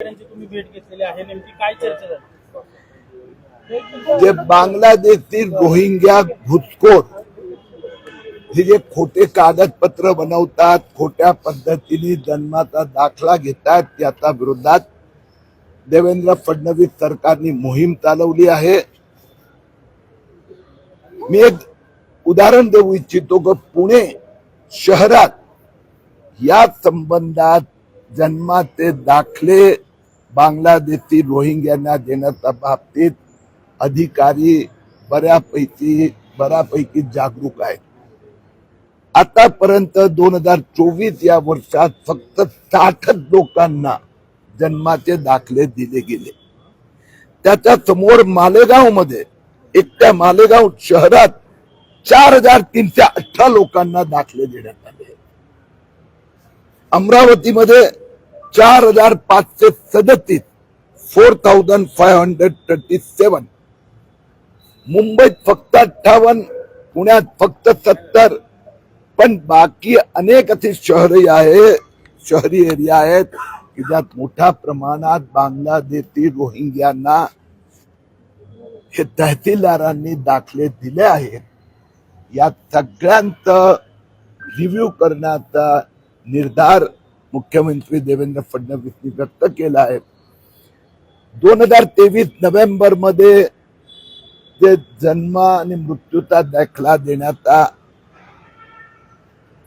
तुम्ही भेट घेतलेली आहे नेमकी काय चर्चा झाली? जे बांगलादेशतील रोहिंग्या घुसखोर हे जे खोटे कागदपत्र बनवतात खोट्या पद्धतीने जन्माचा दाखला घेतात त्याच्या विरोधात देवेंद्र फडणवीस सरकारने मोहीम चालवली आहे. मी एक उदाहरण देऊ इच्छितो की पुणे शहरात या संबंधात जन्माचे दाखले बांगलादेशी रोहिंग्यांना देण्याच्या बाबतीत अधिकारी बऱ्यापैकी बऱ्यापैकी जागरूक आहेत. आतापर्यंत दोन हजार चोवीस या वर्षात फक्त साठच लोकांना जन्माचे दाखले दिले गेले. त्याच्यासमोर मालेगावमध्ये एकट्या मालेगाव शहरात चार हजार तीनशे अठरा लोकांना दाखले देण्यात आले. अमरावतीमध्ये चार हजार पाचशे सदतीस four thousand five hundred thirty seven. मुंबईत फक्त अठ्ठावन्न पुण्यात फक्त सत्तर पण बाकी अनेक असे शहरी आहे शहरी एरिया आहेत की ज्यात मोठ्या प्रमाणात बांगलादेशी रोहिंग्यांना हे तहसीलदारांनी दाखले दिले आहेत. या सगळ्यांचं रिव्ह्यू करण्याचा निर्धार मुख्यमंत्री देवेंद्र फडणवीसनी व्यक्त केला आहे. दोन हजार तेवीस नोव्हेंबरमध्ये जे जन्म आणि मृत्यूचा दाखला देण्याचा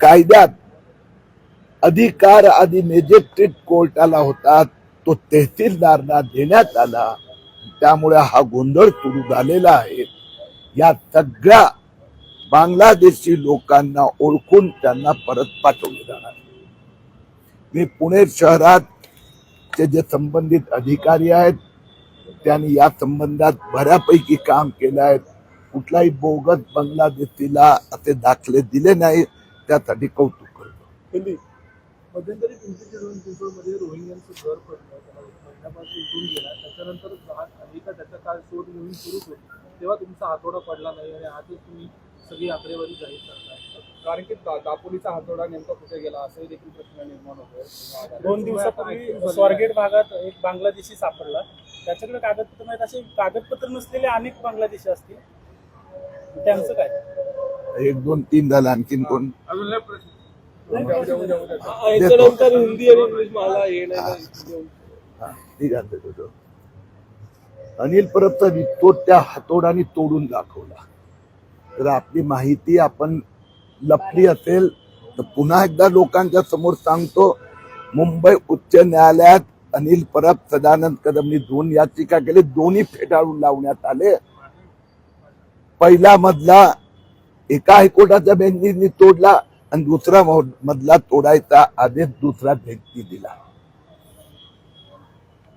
कायद्यात अधिकार आधी मेजिस्ट्रेट कोर्टाला होता तो तहसीलदारला देण्यात आला. त्यामुळे हा गोंधळ सुरू झालेला आहे. या सगळ्या बांगलादेशी लोकांना ओळखून त्यांना परत पाठवले जाणार मी पुणे शहरात चे जे संबंधित अधिकारी आहेत त्यांनी या संबंधात बऱ्यापैकी काम केलं आहे. कुठलाही बोगस बांगलादेशीला असे दाखले दिले नाही त्यासाठी कौतुक करतो. मध्यंतरी पिंपरी चिंचवड चिंचवडमध्ये रोहिंग्यांचं घर पडलं महिन्यापासून उठून गेला. त्याच्यानंतर त्याचा काळ शोध मोहीम सुरूच होती. तुमचा हातोडा पडला नाही आणि आजच तुम्ही सगळी आकडेवारी जाहीर करताय. कारण की दा- दापोलीचा हातोडा नेमका कुठे गेला असंही देखील प्रश्न निर्माण होतोय. दोन दिवसापूर्वी स्वारगेट भागात एक बांगलादेशी सापडला. त्याच्याकडे कागदपत्र नाहीत असे कागदपत्र नसलेले अनेक बांगलादेशी असतील. त्यांचं काय? एक दोन तीन झालं आणखीन कोण? अजून लय प्रश्न. हिंदी आणि इंग्लिश मला हा, ठीक आहे देतो. अनिल परबचा तो त्या हातोडाने तोडून दाखवला. तर आपली माहिती आपण लपली असेल तर पुन्हा एकदा लोकांच्या समोर सांगतो मुंबई उच्च न्यायालयात अनिल परब सदानंद कदमनी दोन याचिका केली दोन्ही फेटाळून लावण्यात आले. पहिला मधला एका हायकोर्टाच्या बेंचनी तोडला आणि दुसरा मधला तोडायचा आदेश दुसरा बेंचनी दिला.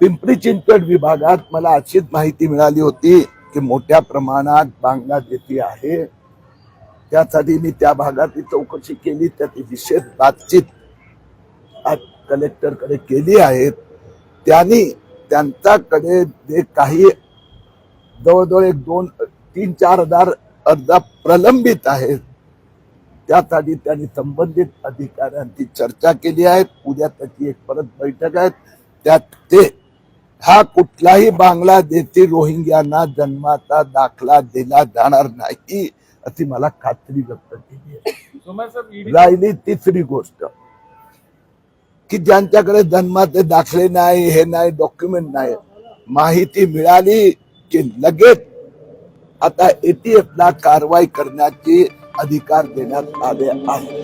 पिंपरी चिंचवड विभागात मला अशीच माहिती मिळाली होती की मोठ्या प्रमाणात बांगलादेशी आहे त्यासाठी मी त्या भागातली चौकशी केली त्याची विशेष बातचीत आज कलेक्टरकडे केली आहे. त्यांनी त्यांच्याकडे जे काही जवळजवळ एक दोन तीन चार हजार अर्जा प्रलंबित आहेत त्यासाठी त्यांनी संबंधित अधिकाऱ्यांची चर्चा केली आहे. उद्या त्याची एक परत बैठक आहे. त्यात ते हा कुठलाही बांगलादेशी रोहिंग्यांना जन्माचा दाखला दिला जाणार नाही अशी मला खात्री व्यक्त केली राहिली तिसरी गोष्ट की ज्यांच्याकडे जन्माचे दाखले नाही हे नाही डॉक्युमेंट नाही माहिती मिळाली की लगेच आता एटीएफ ला कारवाई करण्याचे अधिकार देण्यात आले आहे